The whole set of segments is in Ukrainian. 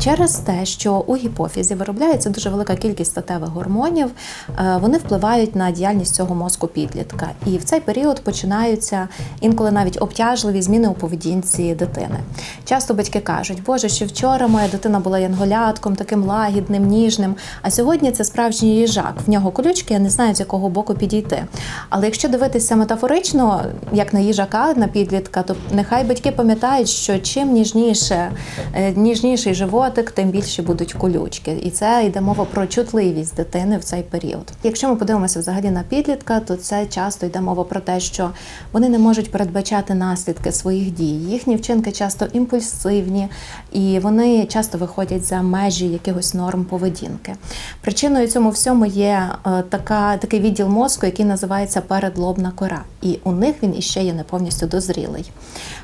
Через те, що у гіпофізі виробляється дуже велика кількість статевих гормонів, е, вони впливають на діяльність цього мозку підлітка. І в цей період починаються інколи навіть обтяжливі зміни у поведінці дитини. Часто батьки кажуть, Боже, ще вчора моя дитина була янголятком, таким лагідним, ніжним. А сьогодні це справжній їжак. В нього колючки, я не знаю, з якого боку підійти. Але якщо дивитися метафорично, як на їжака, на підлітка, то нехай батьки пам'ятають, що чим ніжніше, е, ніжніший животик, тим більше будуть колючки. І це йде мова про чутливість дитини в цей період. Якщо ми подивимося взагалі на підлітка, то це часто йде мова про те, що вони не можуть передбачати наслідки своїх дій. Їхні вчинки часто імпульсивні, і вони часто виходять за межі якихось норм поведінки. Причиною цьому всьому є е, така, такий відділ мозку, який називається передлобна кора. І у них він іще є не повністю дозрілий.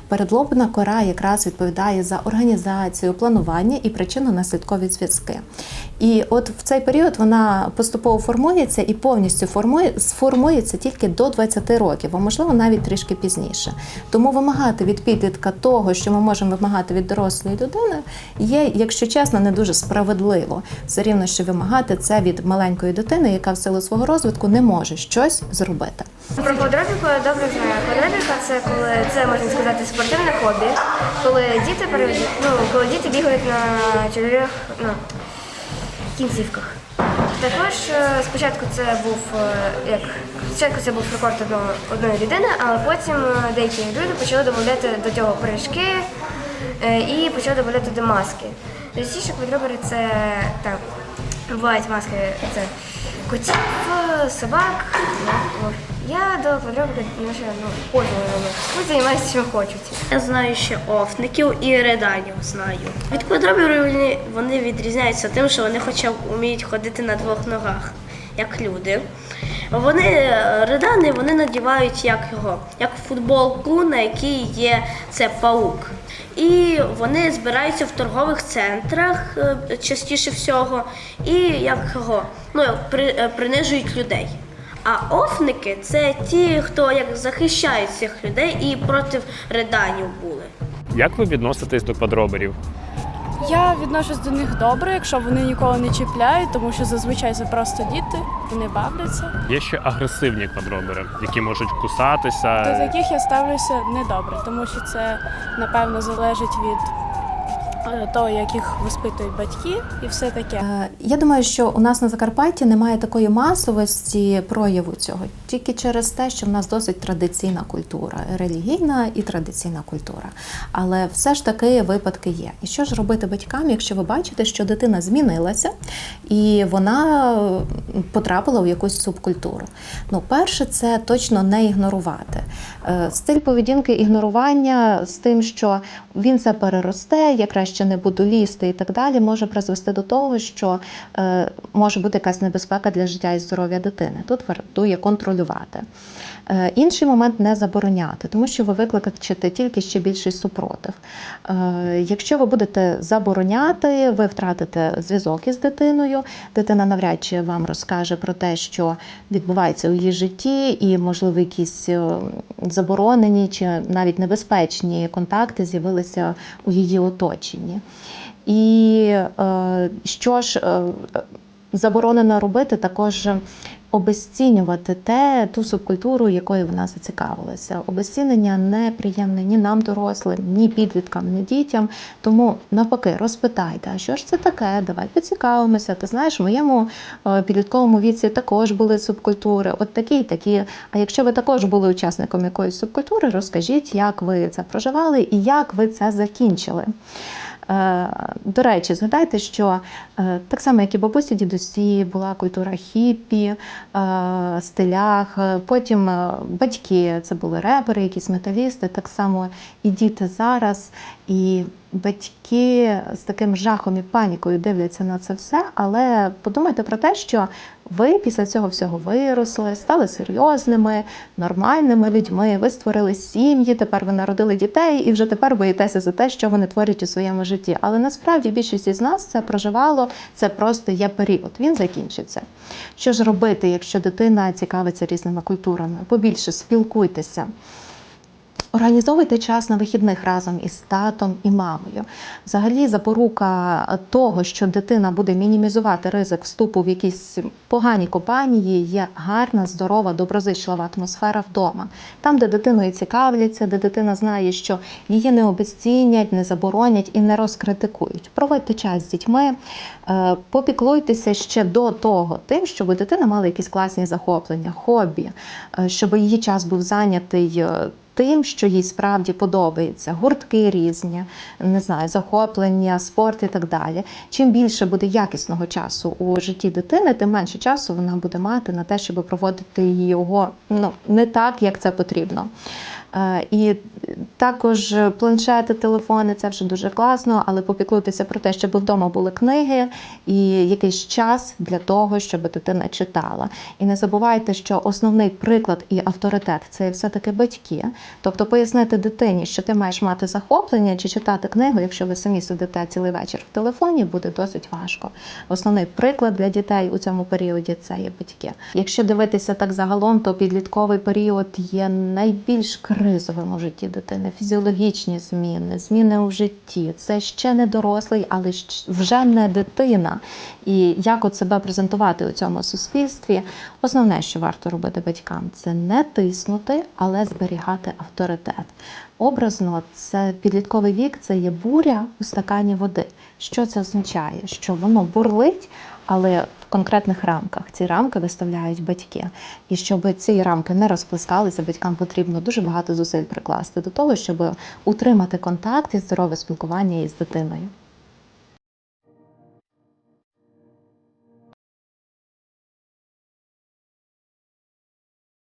Передлобна кора якраз відповідає за організацію, планування і причинно-наслідкові зв'язки. І от в цей період вона поступово формується і повністю формує, сформується тільки до 20 років, а можливо навіть трішки пізніше. Тому вимагати від підлітка того, що ми можемо вимагати від дорослої людини, є, якщо чесно, не дуже справедливо. Все рівно, що вимагати це від маленької дитини, яка в силу свого розвитку не може щось зробити. Про квадробіку я добре знаю. Квадробіка це коли це можна сказати спортивне хобі, коли діти ну коли діти бігають на чотирьох ну, кінцівках. Також е, спочатку це був е, як спочатку це був рекорд одного, одної людини, але потім е, деякі люди почали додавати до цього прыжки е, і почали додавати до маски. Частіше квадробери це так, бувають маски це котів, собак. Ну, Я до квадробера ну, ну, ходжу на них. Пусть займаються чим хочуть. Я знаю ще офників і реданів знаю. Від квадроберів вони, відрізняються тим, що вони хоча б вміють ходити на двох ногах, як люди. Вони е, редани вони надівають як його, як футболку, на якій є це паук. І вони збираються в торгових центрах е, частіше всього, і як його, ну, е, принижують людей. А офники це ті, хто як захищають цих людей і проти реданів були. Як ви відноситесь до квадроберів? Я відношусь до них добре, якщо вони нікого не чіпляють, тому що зазвичай це просто діти, вони бавляться. Є ще агресивні квадробери, які можуть До кусатися. таких я ставлюся недобре, тому що це напевно залежить від е, того, як їх воспитують батьки, і все таке. Е, Я думаю, що у нас на Закарпатті немає такої масовості прояву цього тільки через те, що в нас досить традиційна культура, релігійна і традиційна культура. Але все ж таки випадки є. І що ж робити батькам, якщо ви бачите, що дитина змінилася і вона потрапила в якусь субкультуру? Ну, перше, це точно не ігнорувати. Е, Стиль поведінки ігнорування з тим, що він це переросте, я краще не буду лізти і так далі, може призвести до того, що е, може бути якась небезпека для життя і здоров'я дитини. Тут вартує контролювати. Е, інший момент не забороняти, тому що ви викликаєте тільки ще більший супротив. Якщо ви будете забороняти, ви втратите зв'язок із дитиною. Дитина навряд чи вам розкаже про те, що відбувається у її житті, і, можливо, якісь заборонені чи навіть небезпечні контакти з'явилися у її оточенні. І е, що ж е, заборонено робити, також обезцінювати те, ту субкультуру, якою вона зацікавилася. Обезцінення неприємне ні нам, дорослим, ні підліткам, ні дітям. Тому навпаки, розпитайте, а що ж це таке? Давай поцікавимося. Ти знаєш, в моєму е, підлітковому віці також були субкультури, от такі і такі. А якщо ви також були учасником якоїсь субкультури, розкажіть, як ви це проживали і як ви це закінчили. Е, До речі, згадайте, що е, так само, як і бабусі, дідусі, була культура хіппі, е, стилях. е, Потім е, батьки це були репери, якісь металісти, так само і діти зараз. І батьки з таким жахом і панікою дивляться на це все. Але подумайте про те, що ви після цього всього виросли, стали серйозними, нормальними людьми. Ви створили сім'ї, тепер ви народили дітей, і вже тепер боїтеся за те, що вони творять у своєму житті. Але насправді більшість із нас це проживало, це просто є період. Він закінчиться. Що ж робити, якщо дитина цікавиться різними культурами? Побільше спілкуйтеся. Організовуйте час на вихідних разом із татом і мамою. Взагалі, запорука того, що дитина буде мінімізувати ризик вступу в якісь погані компанії, є гарна, здорова, доброзичлива атмосфера вдома. Там, де дитиною цікавляться, де дитина знає, що її не обезцінять, не заборонять і не розкритикують. Проводьте час з дітьми, е, попіклуйтеся ще до того тим, щоб дитина мала якісь класні захоплення, хобі, е, щоб її час був зайнятий. Тим, що їй справді подобається, гуртки різні, не знаю, захоплення, спорт і так далі. Чим більше буде якісного часу у житті дитини, тим менше часу вона буде мати на те, щоб проводити його ну, не так, як це потрібно. Е, І також планшети, телефони це вже дуже класно, але попіклуйтеся про те, щоб вдома були книги і якийсь час для того, щоб дитина читала. І не забувайте, що основний приклад і авторитет це все-таки батьки. Тобто пояснити дитині, що ти маєш мати захоплення чи читати книгу, якщо ви самі сидите цілий вечір в телефоні, буде досить важко. Основний приклад для дітей у цьому періоді це є батьки. Якщо дивитися так загалом, то підлітковий період є найбільш кризовим у житті дитини. Фізіологічні зміни, зміни у житті. Це ще не дорослий, але вже не дитина. І як от себе презентувати у цьому суспільстві, основне, що варто робити батькам, це не тиснути, але зберігати авторитет. Образно, це підлітковий вік, це є буря у стакані води. Що це означає? Що воно бурлить, але в конкретних рамках. Ці рамки виставляють батьки. І щоб ці рамки не розплескалися, батькам потрібно дуже багато зусиль прикласти до того, щоб утримати контакт і здорове спілкування із дитиною.